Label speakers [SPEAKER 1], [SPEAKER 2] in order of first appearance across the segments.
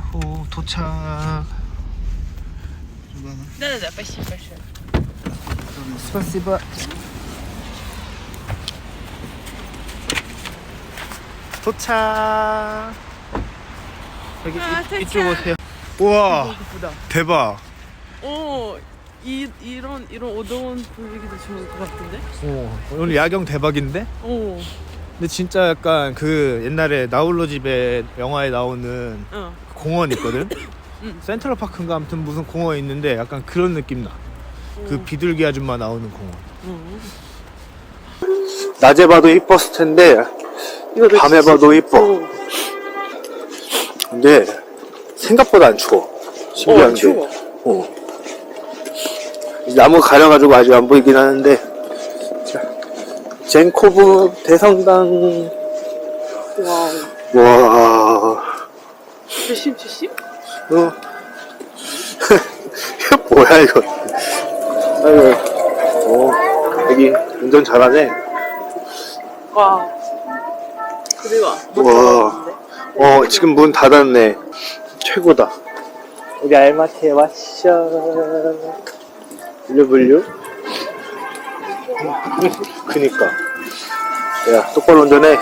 [SPEAKER 1] 야호 도착.
[SPEAKER 2] 네네네, 빨리 빨리.
[SPEAKER 1] 스파시바. 도착. 여기
[SPEAKER 2] 아,
[SPEAKER 1] 이,
[SPEAKER 2] 도착.
[SPEAKER 1] 이쪽 오세요. 우와. 대박.
[SPEAKER 2] 어, 이 이런 이런 어두운 분위기도 좋을 것 같은데?
[SPEAKER 1] 오, 오늘 야경 대박인데?
[SPEAKER 2] 어,
[SPEAKER 1] 근데 진짜 약간 그 옛날에 나홀로 집에 영화에 나오는
[SPEAKER 2] 어.
[SPEAKER 1] 공원 있거든.
[SPEAKER 2] 응.
[SPEAKER 1] 센트럴 파크인가 아무튼 무슨 공원 있는데 약간 그런 느낌 나. 그
[SPEAKER 2] 어.
[SPEAKER 1] 비둘기 아줌마 나오는 공원.
[SPEAKER 2] 어.
[SPEAKER 1] 낮에 봐도 이뻤을 텐데 밤에 봐도 이뻐.
[SPEAKER 2] 어.
[SPEAKER 1] 근데 생각보다 안 추워. 신기한
[SPEAKER 2] 어,
[SPEAKER 1] 게.
[SPEAKER 2] 추워.
[SPEAKER 1] 어. 나무 가려가지고 아직 안 보이긴 하는데. 자, 젠코브 대성당.
[SPEAKER 2] 와우.
[SPEAKER 1] 와.
[SPEAKER 2] 70, 70?
[SPEAKER 1] 어. 뭐야 이거. 아이고. 어. 여기 운전 잘하네.
[SPEAKER 2] 와. 그리고
[SPEAKER 1] 와. 어 지금 문 닫았네. 최고다. 우리 알마트에 왔어. 블루블루. 그니까. 야 똑바로 운전해.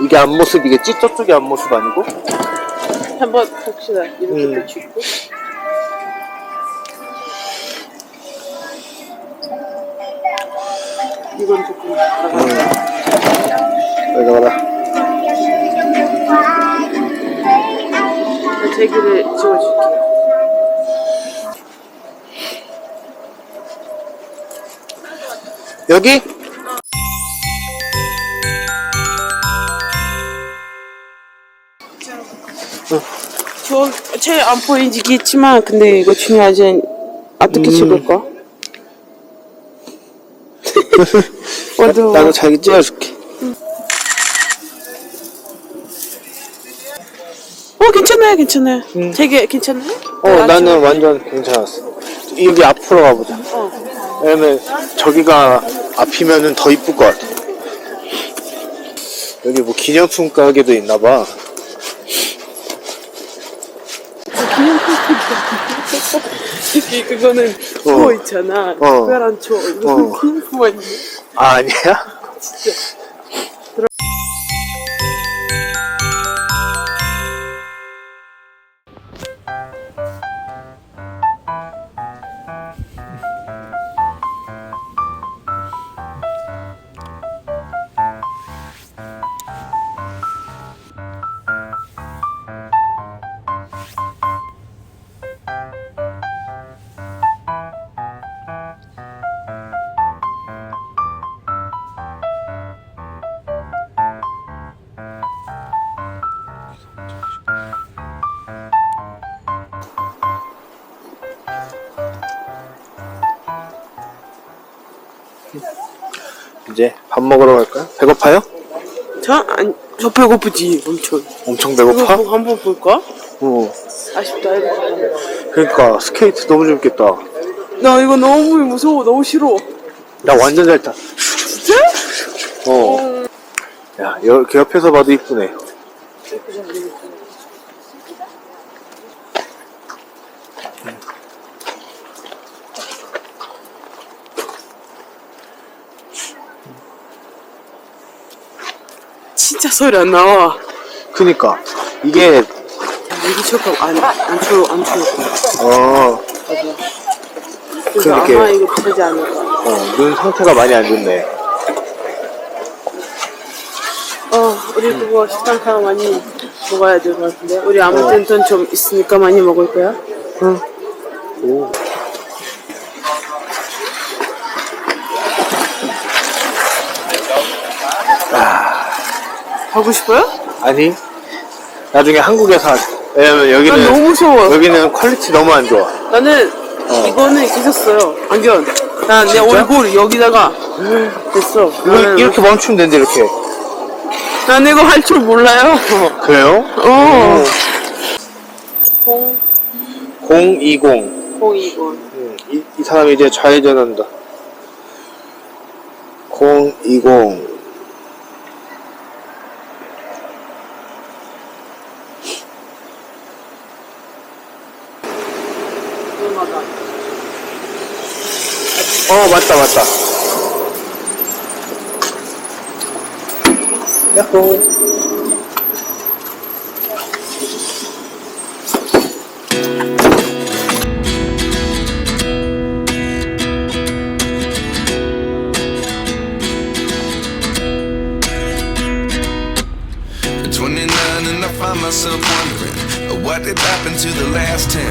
[SPEAKER 1] 이게 앞모습이겠지? 저쪽이 앞모습 아니고?
[SPEAKER 2] 한번 봅시다. 이렇게
[SPEAKER 1] 음.
[SPEAKER 2] 또 짚고. 이건 조금 나가.
[SPEAKER 1] 여기 가라.
[SPEAKER 2] 제기를 지워줄게요.
[SPEAKER 1] 여기?
[SPEAKER 2] 저제안 보이지겠지만 근데 이거 중요하지 어떻게
[SPEAKER 1] 음.
[SPEAKER 2] 찍을까? 어두워.
[SPEAKER 1] 나도 자기 찍어줄게.
[SPEAKER 2] 어 괜찮아요 괜찮아요.
[SPEAKER 1] 음.
[SPEAKER 2] 되게 괜찮아요?
[SPEAKER 1] 어,
[SPEAKER 2] 아,
[SPEAKER 1] 나는 완전 괜찮았어. 여기 앞으로 가보자.
[SPEAKER 2] 어.
[SPEAKER 1] 왜냐면 저기가 앞이면은 더 이쁠 것 같아. 여기 뭐 기념품 가게도 있나봐.
[SPEAKER 2] 이게 그거는 추워 있잖아.
[SPEAKER 1] 어.
[SPEAKER 2] 특별한 추워. 이거는
[SPEAKER 1] 어.
[SPEAKER 2] 기념품 아니야?
[SPEAKER 1] 아, 아니야?
[SPEAKER 2] 진짜.
[SPEAKER 1] 이제 밥 먹으러 갈까요? 배고파요?
[SPEAKER 2] 저, 안, 저 배고프지, 엄청.
[SPEAKER 1] 엄청
[SPEAKER 2] 이거
[SPEAKER 1] 배고파?
[SPEAKER 2] 뭐 한번 볼까?
[SPEAKER 1] 어.
[SPEAKER 2] 아쉽다, 이거.
[SPEAKER 1] 그러니까 스케이트 너무 재밌겠다.
[SPEAKER 2] 나 이거 너무 무서워, 너무 싫어.
[SPEAKER 1] 나 완전 잘 타.
[SPEAKER 2] 진짜?
[SPEAKER 1] 어. 야, 이렇게 옆에서 봐도 이쁘네.
[SPEAKER 2] 진짜 소리 안 나와.
[SPEAKER 1] 그니까 이게
[SPEAKER 2] 여기 조금 안, 안 추워, 안 추워.
[SPEAKER 1] 어,
[SPEAKER 2] 그래서
[SPEAKER 1] 그러게.
[SPEAKER 2] 아마 이거 되지 않을까.
[SPEAKER 1] 어, 눈 상태가 많이 안 좋네.
[SPEAKER 2] 어, 우리 그거 식당 가서 많이 먹어야 될 것 같은데. 우리 아무튼 돈좀 있으니까 많이 먹을 거야.
[SPEAKER 1] 응. 오.
[SPEAKER 2] 가고 싶어요?
[SPEAKER 1] 아니, 나중에 한국에서 하자. 왜냐면
[SPEAKER 2] 난
[SPEAKER 1] 여기는
[SPEAKER 2] 너무 무서워.
[SPEAKER 1] 여기는 퀄리티 너무 안 좋아.
[SPEAKER 2] 나는 이거는 계셨어요. 안경. 난 내? 얼굴 여기다가 됐어.
[SPEAKER 1] 이거
[SPEAKER 2] 나는,
[SPEAKER 1] 이렇게 멈추면 된대 이렇게.
[SPEAKER 2] 난 이거 할 줄 몰라요.
[SPEAKER 1] 그래요?
[SPEAKER 2] 어. 공,
[SPEAKER 1] 020.
[SPEAKER 2] 공 이거.
[SPEAKER 1] 음, 이, 이 사람이 이제 좌회전한다. 020. ಓ ಬರ್ತಾ ಬರ್ತಾ. ಯಾಕೋ?
[SPEAKER 3] Twenty nine, and I find myself wondering uh, what did happen to the last ten.